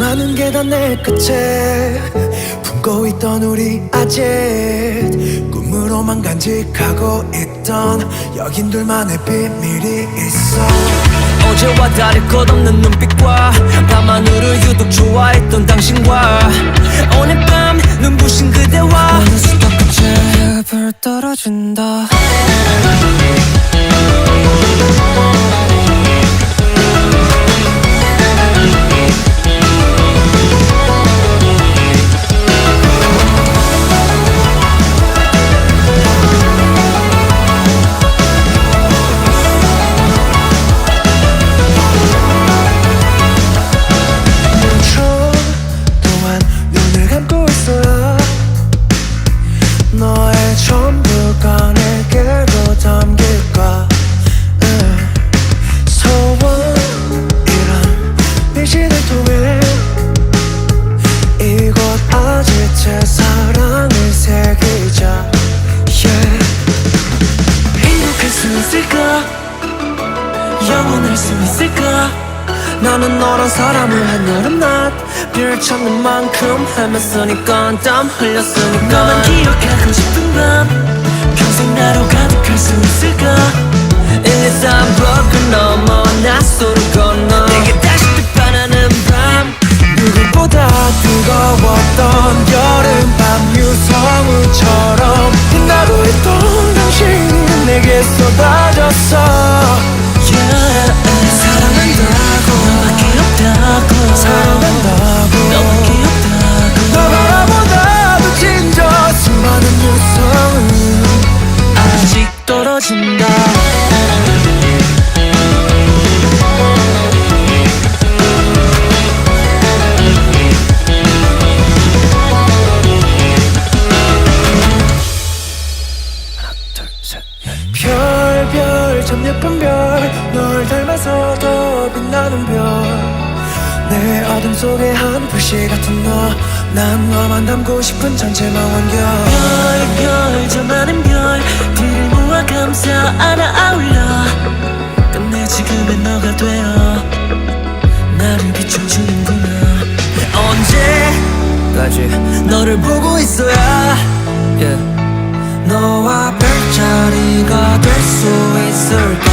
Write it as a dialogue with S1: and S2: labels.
S1: 수많은 계단의 끝에. 품고 있던 우리 아직 꿈으로만 간직하고 있던 여긴 둘만의 비밀이 있어.
S2: 어제와 다를 것 없는 눈빛과 밤하늘을 유독 좋아했던 당신과 오늘 밤 눈부신 그대와
S1: 어느 수도 끝에 불 떨어진다 너의 전부가 내게로 담길까? 응. 소원이란 빛을 통해 이곳 아지트에 사랑을 새기자. Yeah. 행복할 수 있을까? 영원할 수 있을까? 나는 너란 사람을 한여름낮. 별 찾는 만큼 헤맸으니까 땀 흘렸으니까. 너만 기억하 밤 평생 나로 가득할 수 있을까?
S2: 1, 2, 3 block 넘어 낯설을 건너 내게 다시 빛바라는 밤.
S1: 누구보다 뜨거웠던 여름밤 유성우처럼 빛나고 있던 당신이 내게 쏟아졌어 빛나는 별. 내 어둠 속에 한 불씨 같은 너. 난 너만 담고 싶은 전체망원경.
S2: 별별 저 많은 별들을 모아 감싸 안아 아울러. 끝내 지금의 너가 되어 나를 비춰주는구나. 언제까지 너를 보고 있어야 yeah. 너와 별자리가 될 수 있을까